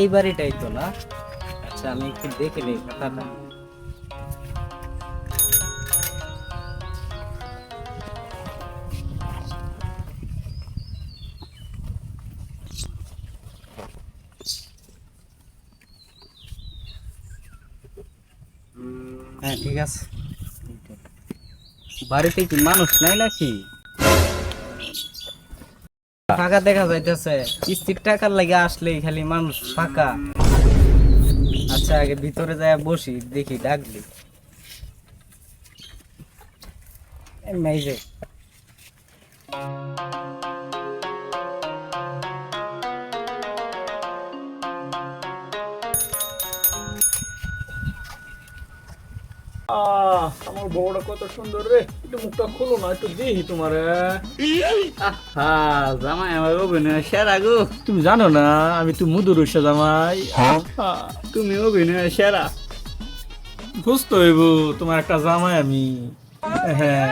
এই বাড়িটাই তো না। আচ্ছা আমি একটু দেখে নেই কথাটা। হ্যাঁ ঠিক আছে। বাড়িতে কি মানুষ নাই নাকি? ফাঁকা দেখা যাইতেছে। কিস্তির টাকার লাগে আসলে খালি মানুষ ফাঁকা। আচ্ছা আগে ভিতরে যায় বসি দেখি ডাকলি যে। আহ, আমার বউটা কত সুন্দর রে। একটু মুখটা খুলো না একটু দেখি তোমার। হ্যাঁ জামাই আমার অভিনয় সেরা গো। তুমি জানো না আমি তো মধুর জামাই। তুমি অভিনয় সেরা। বুঝতে হইব তোমার একটা জামাই আমি। হ্যাঁ।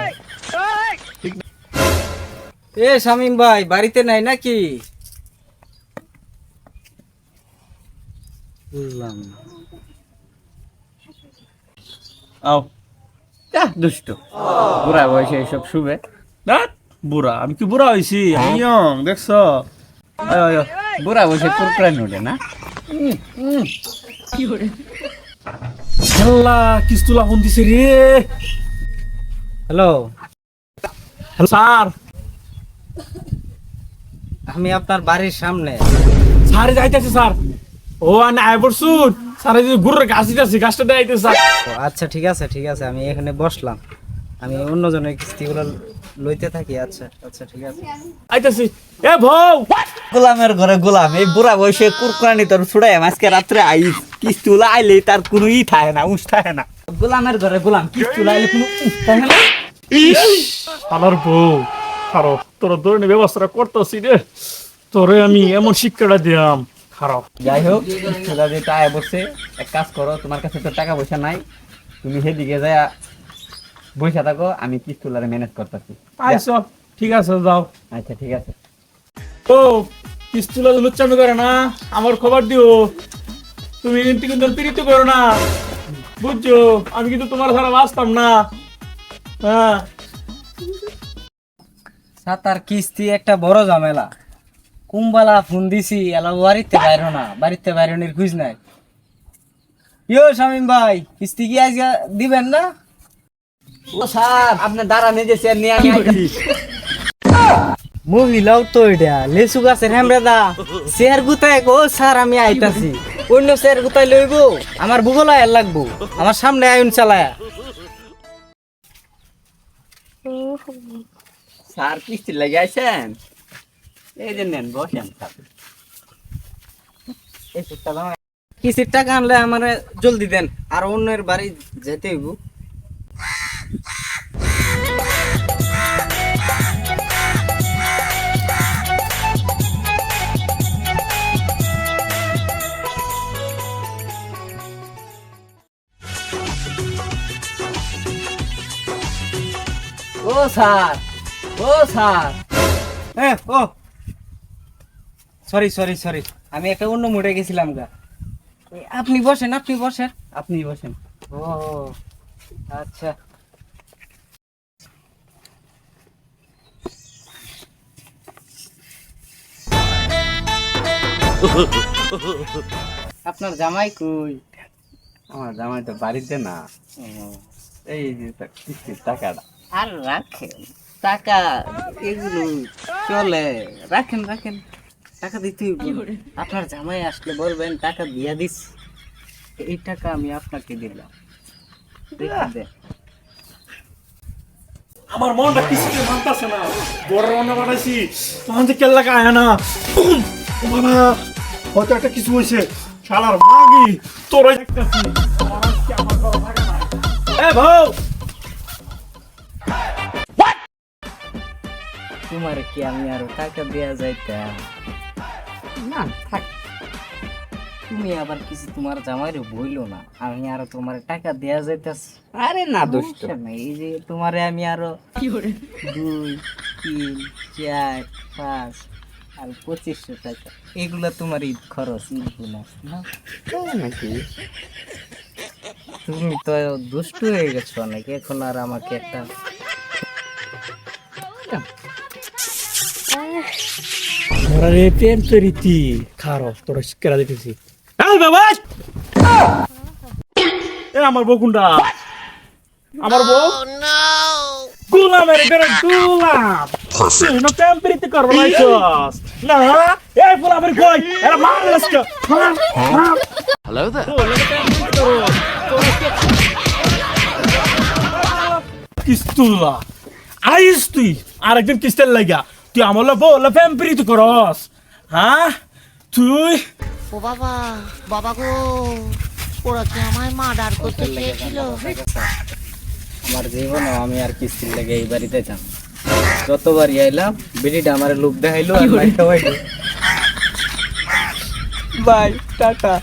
এ শামিম ভাই বাড়িতে নাই নাকি? বুঝলাম না। আও। আহ, দুষ্ট। বুড়া বয়সে এসব শুবে। বুড়া আমি কি বুড়া হয়েছি ইয়ং দেখছ। বুড়া বয়সে কুরকুরা না? আল্লাহ কিস্তুলা ফোন দিছে রে। হ্যালো? Hello sir. আমি আপনার বাড়ির সামনে। স্যার যাইতেছে স্যার। ও না আয় পড়ছুন স্যারে যে গুড়ের গাছ দিতেছে গাছটা দেখাইতেছে আচ্ছা ঠিক আছে ঠিক আছে আমি এখানে বসলাম। আমি অন্যজনের কিস্তিগুলো লইতে থাকি আচ্ছা আচ্ছা ঠিক আছে। আইতেছি। এ বউ! গোলামের ঘরে গোলাম এই বুড়া বয়সে কুরকুরানি তোর ছুড়াই আজকে রাত্রে আইস কিস্তুলা আইলে তার কোনো ই থাকে না উস থাকে না। গোলামের ঘরে গোলাম কিস্তুলা আইলে কোনো উস থাকে না। আমার বউ খারো তোর দৈনিক ব্যবস্থাটা করতেছি রে। তোরে আমি এমন শিক্ষাটা দিলাম। খারাপ। যাই হোক কিস্তুলা যে টাকা বসে এক কাজ করো তোমার কাছে তো টাকা পয়সা নাই তুমি সেদিকে যায় বসে থাকো আমি কিস্তুলারে ম্যানেজ করতেছি। আইসো ঠিক আছে যাও। আচ্ছা ঠিক আছে। ও কিস্তুলা লুচ্চামি করে না আমার খবর দিও। তুমি কিন্তু কিন্তু পীড়িত করো না। বুঝছ? আমি কিন্তু তোমার ছাড়া বাঁচতাম না। হ্যাঁ। সাতার কিস্তি একটা বড় ঝামেলা। কুম্বালা ফোন দিছি এলা বাড়িতে বাইরো না বাড়িতে বাইরনের খুঁজ নাই। ইয়ো শামিম ভাই কিস্তি কি আজ দিবেন না? ও স্যার আপনি দাঁড়া নিজে চেয়ার নিয়ে আমি আইতাছি। মহিলাও তো এটা লেসু গাছের হ্যামরে দা। চেয়ার গুতায় ও স্যার আমি আইতাছি। অন্য চেয়ার গুতাই লইব আমার ভূগোল লাগবো আমার সামনে আয়ুন চালায়া। স্যার কিস্তি লাগে আইছেন? এই যে নেন বসেন এই সুটটা দাও কিস্তির টাকা আনলে আমার জলদি দেন আর অন্যের বাড়ি যেতে হইব। ও স্যার। ও স্যার। এ ও সরি সরি সরি আমি একটা অন্য মুডে গেছিলাম গা। আপনি বসেন আপনি বসেন। আপনি বসেন। ও আচ্ছা। আপনার জামাই কই? আমার জামাই তো বাড়িতে না। এই যে তার কিস্তির টাকাটা। আর রাখেন। টাকা এগুলো চলে। রাখেন রাখেন। টাকা দিতে। আপনার জামাই আসলে বলবেন টাকা দিয়া দিস এই টাকা আমি আপনাকে দিলাম। আমার মনটা কিছুতে মানতাছে না। বড় রান্না বানাইছি তখন যে কেল্লা আয় না। বাবা হয়তো একটা কিছু হয়েছে শালার মাগি তোরাই দেখতেছি। এ ভাও তোমার কি আমি আরও টাকা দেয়া যাইতাম? না থাক। তুমি আবার কিছু তোমার জামাইরে বইলো না আমি আরও তোমার টাকা দেয়া যাইতাছি। আরে না দোস্ত এই যে তোমারে আমি আরও দুই তিন চার পাঁচ আর পঁচিশশো টাকা। এগুলো তোমার ঈদ খরচ ঈদ বোনাস না? নাকি? তুমি তো দুষ্টু হয়ে গেছো অনেক এখন আর আমাকে একটা তোরা রে প্রেম চরিতি খারো তোরা শিক্ষা দিতেছি এ আমার বউ কোনটা আমার বউ গোলাম এর বেরে গোলাম তুই না প্রেম প্রীতি করব না এই গোলাম এর কই এরা মার লাসকা হ্যালো দা কিস্তুলা আইস তুই আরেকদিন কিস্তের লাগা তুই আমার বলে প্রেম প্রীতি করস হ্যাঁ তুই ও বাবা বাবা গো ওরা কি আমায় মার্ডার করতে চেয়েছিল? আমার জীবনে আমি আর কিস্তির লাগে এই বাড়িতে যাম। যতবারই আইলাম বিড়িটা আমার লোক দেখাইলো আর হইল বাই টাটা।